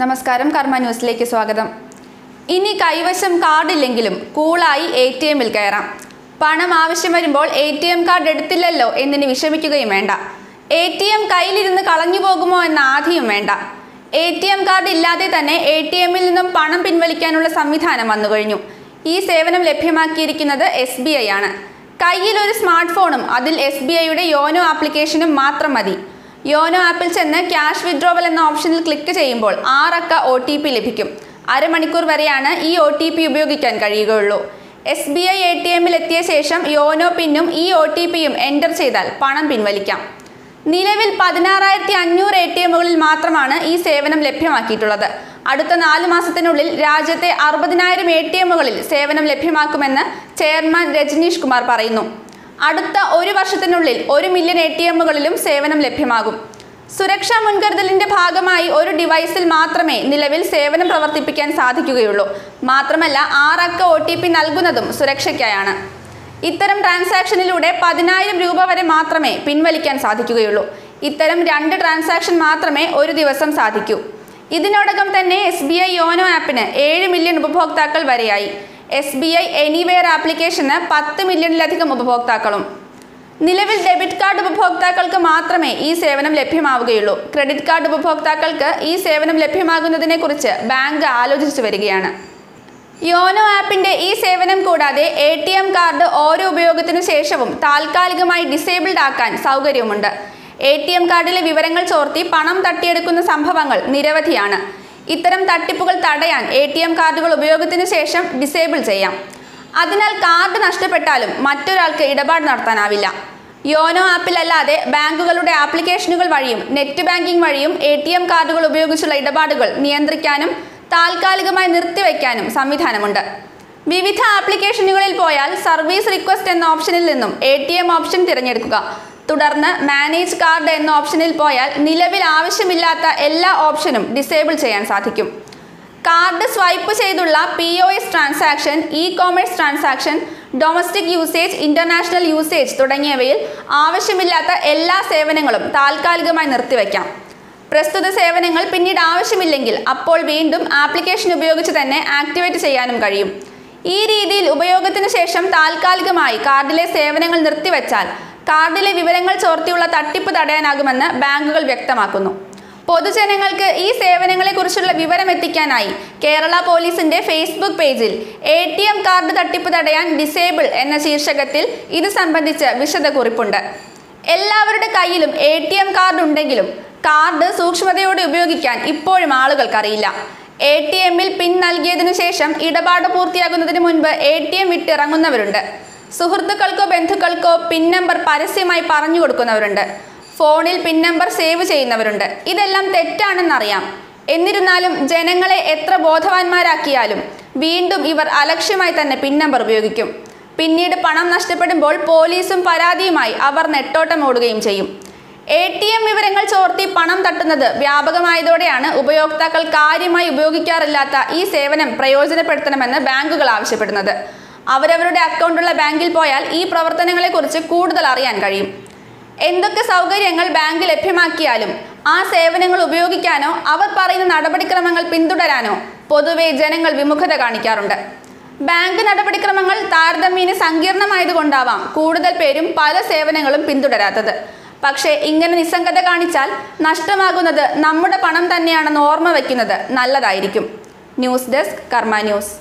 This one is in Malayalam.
നമസ്കാരം കർമ്മ ന്യൂസിലേക്ക് സ്വാഗതം. ഇനി കൈവശം കാർഡില്ലെങ്കിലും കൂളായി എ ടി എമ്മിൽ കയറാം. പണം ആവശ്യം വരുമ്പോൾ എ ടി എം കാർഡ് എടുത്തില്ലല്ലോ എന്നിന് വിഷമിക്കുകയും വേണ്ട. എ ടി എം കയ്യിലിരുന്ന് കളഞ്ഞു പോകുമോ എന്ന ആധിയും വേണ്ട. എ ടി എം കാർഡ് ഇല്ലാതെ തന്നെ എ ടി എമ്മിൽ നിന്നും പണം പിൻവലിക്കാനുള്ള സംവിധാനം വന്നു കഴിഞ്ഞു. ഈ സേവനം ലഭ്യമാക്കിയിരിക്കുന്നത് എസ് ബി ഐ ആണ്. കയ്യിൽ ഒരു സ്മാർട്ട് ഫോണും അതിൽ എസ് ബി ഐയുടെ യോനോ ആപ്ലിക്കേഷനും മാത്രം മതി. യോനോ ആപ്പിൽ ചെന്ന് ക്യാഷ് വിഡ്രോവൽ എന്ന ഓപ്ഷനിൽ ക്ലിക്ക് ചെയ്യുമ്പോൾ ആറക്ക ഒ ടി പി ലഭിക്കും. അരമണിക്കൂർ വരെയാണ് ഈ ഒ ടി പി ഉപയോഗിക്കാൻ കഴിയുകയുള്ളൂ. S B I A T എമ്മിൽ എത്തിയ ശേഷം യോനോ പിന്നും ഈ ഒ ടി പിയും എന്റർ ചെയ്താൽ പണം പിൻവലിക്കാം. നിലവിൽ പതിനാറായിരത്തി അഞ്ഞൂറ് എ ടി എമ്മുകളിൽ മാത്രമാണ് ഈ സേവനം ലഭ്യമാക്കിയിട്ടുള്ളത്. അടുത്ത നാല് മാസത്തിനുള്ളിൽ രാജ്യത്തെ അറുപതിനായിരം എ ടി എമ്മുകളിൽ സേവനം ലഭ്യമാക്കുമെന്ന് ചെയർമാൻ രജനീഷ് കുമാർ പറയുന്നു. അടുത്ത ഒരു വർഷത്തിനുള്ളിൽ ഒരു മില്യൺ എ ടി എമ്മുകളിലും സേവനം ലഭ്യമാകും. സുരക്ഷാ മുൻകരുതലിന്റെ ഭാഗമായി ഒരു ഡിവൈസിൽ മാത്രമേ നിലവിൽ സേവനം പ്രവർത്തിപ്പിക്കാൻ സാധിക്കുകയുള്ളൂ. മാത്രമല്ല ആറക്ക ഒ ടി പി നൽകുന്നതും സുരക്ഷയ്ക്കായാണ്. ഇത്തരം ട്രാൻസാക്ഷനിലൂടെ പതിനായിരം രൂപ വരെ മാത്രമേ പിൻവലിക്കാൻ സാധിക്കുകയുള്ളൂ. ഇത്തരം രണ്ട് ട്രാൻസാക്ഷൻ മാത്രമേ ഒരു ദിവസം സാധിക്കൂ. ഇതിനോടകം തന്നെ എസ് ബി ഐ യോനോ ആപ്പിന് ഏഴ് മില്യൺ ഉപഭോക്താക്കൾ വരെയായി. എസ് ബി ഐ എനിവെയർ ആപ്ലിക്കേഷന് പത്ത് മില്യണിലധികം ഉപഭോക്താക്കളും. നിലവിൽ ഡെബിറ്റ് കാർഡ് ഉപഭോക്താക്കൾക്ക് മാത്രമേ ഈ സേവനം ലഭ്യമാവുകയുള്ളൂ. ക്രെഡിറ്റ് കാർഡ് ഉപഭോക്താക്കൾക്ക് ഈ സേവനം ലഭ്യമാകുന്നതിനെക്കുറിച്ച് ബാങ്ക് ആലോചിച്ചു വരികയാണ്. യോനോ ആപ്പിന്റെ ഈ സേവനം കൂടാതെ എ ടി എം കാർഡ് ഓരോ ഉപയോഗത്തിനു ശേഷവും താൽക്കാലികമായി ഡിസേബിൾഡ് ആക്കാൻ സൗകര്യമുണ്ട് എ ടി എം കാർഡിലെ വിവരങ്ങൾ ചോർത്തി പണം തട്ടിയെടുക്കുന്ന സംഭവങ്ങൾ നിരവധിയാണ്. ഇത്തരം തട്ടിപ്പുകൾ തടയാൻ എ ടി എം കാർഡുകൾ ഉപയോഗത്തിന് ശേഷം ഡിസേബിൾ ചെയ്യാം. അതിനാൽ കാർഡ് നഷ്ടപ്പെട്ടാലും മറ്റൊരാൾക്ക് ഇടപാട് നടത്താനാവില്ല. യോനോ ആപ്പിലല്ലാതെ ബാങ്കുകളുടെ ആപ്ലിക്കേഷനുകൾ വഴിയും നെറ്റ് ബാങ്കിംഗ് വഴിയും എ ടി എം കാർഡുകൾ ഉപയോഗിച്ചുള്ള ഇടപാടുകൾ നിയന്ത്രിക്കാനും താൽക്കാലികമായി നിർത്തിവെക്കാനും സംവിധാനമുണ്ട്. വിവിധ ആപ്ലിക്കേഷനുകളിൽ പോയാൽ സർവീസ് റിക്വസ്റ്റ് എന്ന ഓപ്ഷനിൽ നിന്നും എ ഓപ്ഷൻ തിരഞ്ഞെടുക്കുക. തുടർന്ന് മാനേജ് കാർഡ് എന്ന ഓപ്ഷനിൽ പോയാൽ നിലവിൽ ആവശ്യമില്ലാത്ത എല്ലാ ഓപ്ഷനും ഡിസേബിൾ ചെയ്യാൻ സാധിക്കും. കാർഡ് സ്വൈപ്പ് ചെയ്തുള്ള P O S transaction e commerce transaction domestic usage international usage തുടങ്ങിയവയിൽ ആവശ്യമില്ലാത്ത എല്ലാ സേവനങ്ങളും താൽക്കാലികമായി നിർത്തിവെക്കാം. പ്രസ്തുത സേവനങ്ങൾ പിന്നീട് ആവശ്യമില്ലെങ്കിൽ അപ്പോൾ വീണ്ടും ആപ്ലിക്കേഷൻ ഉപയോഗിച്ച് തന്നെ ആക്ടിവേറ്റ് ചെയ്യാനും കഴിയും. ഈ രീതിയിൽ ഉപയോഗത്തിന് ശേഷം താൽക്കാലികമായി കാർഡിലെ സേവനങ്ങൾ നിർത്തിവെച്ചാൽ കാർഡിലെ വിവരങ്ങൾ ചോർത്തിയുള്ള തട്ടിപ്പ് തടയാനാകുമെന്ന് ബാങ്കുകൾ വ്യക്തമാക്കുന്നു. പൊതുജനങ്ങൾക്ക് ഈ സേവനങ്ങളെക്കുറിച്ചുള്ള വിവരം എത്തിക്കാനായി കേരള പോലീസിന്റെ ഫേസ്ബുക്ക് പേജിൽ എ ടി എം കാർഡ് തട്ടിപ്പ് തടയാൻ ഡിസേബിൾ എന്ന ശീർഷകത്തിൽ ഇത് സംബന്ധിച്ച് വിശദക്കുറിപ്പുണ്ട്. എല്ലാവരുടെ കയ്യിലും എ ടി എം കാർഡ് ഉണ്ടെങ്കിലും കാർഡ് സൂക്ഷ്മതയോടെ ഉപയോഗിക്കാൻ ഇപ്പോഴും ആളുകൾക്കറിയില്ല. എ ടി എമ്മിൽ പിൻ നൽകിയതിനു ശേഷം ഇടപാട് പൂർത്തിയാകുന്നതിന് മുൻപ് എ ടി എം വിട്ടിറങ്ങുന്നവരുണ്ട്. സുഹൃത്തുക്കൾക്കോ ബന്ധുക്കൾക്കോ പിൻ നമ്പർ പരസ്യമായി പറഞ്ഞു കൊടുക്കുന്നവരുണ്ട്. ഫോണിൽ പിൻ നമ്പർ സേവ് ചെയ്യുന്നവരുണ്ട്. ഇതെല്ലാം തെറ്റാണെന്നറിയാം. എന്നിരുന്നാലും ജനങ്ങളെ എത്ര ബോധവാന്മാരാക്കിയാലും വീണ്ടും ഇവർ അലക്ഷ്യമായി തന്നെ പിൻ നമ്പർ ഉപയോഗിക്കും. പിന്നീട് പണം നഷ്ടപ്പെടുമ്പോൾ പോലീസും പരാതിയുമായി അവർ നെട്ടോട്ടം ഓടുകയും ചെയ്യും. എ ടി എം വിവരങ്ങൾ ചോർത്തി പണം തട്ടുന്നത് വ്യാപകമായതോടെയാണ് ഉപയോക്താക്കൾ കാര്യമായി ഉപയോഗിക്കാറില്ലാത്ത ഈ സേവനം പ്രയോജനപ്പെടുത്തണമെന്ന് ബാങ്കുകൾ ആവശ്യപ്പെടുന്നത്. അവരവരുടെ അക്കൗണ്ടുള്ള ബാങ്കിൽ പോയാൽ ഈ പ്രവർത്തനങ്ങളെക്കുറിച്ച് കൂടുതൽ അറിയാൻ കഴിയും. എന്തൊക്കെ സൗകര്യങ്ങൾ ബാങ്ക് ലഭ്യമാക്കിയാലും ആ സേവനങ്ങൾ ഉപയോഗിക്കാനോ അവർ പറയുന്ന നടപടിക്രമങ്ങൾ പിന്തുടരാനോ പൊതുവെ ജനങ്ങൾ വിമുഖത കാണിക്കാറുണ്ട്. ബാങ്ക് നടപടിക്രമങ്ങൾ താരതമ്യേന സങ്കീർണമായതുകൊണ്ടാവാം കൂടുതൽ പേരും പല സേവനങ്ങളും പിന്തുടരാത്തത്. പക്ഷേ ഇങ്ങനെ നിസ്സംഗത കാണിച്ചാൽ നഷ്ടമാകുന്നത് നമ്മുടെ പണം തന്നെയാണെന്ന് ഓർമ്മ വയ്ക്കുന്നത് നല്ലതായിരിക്കും. News desk Karma news.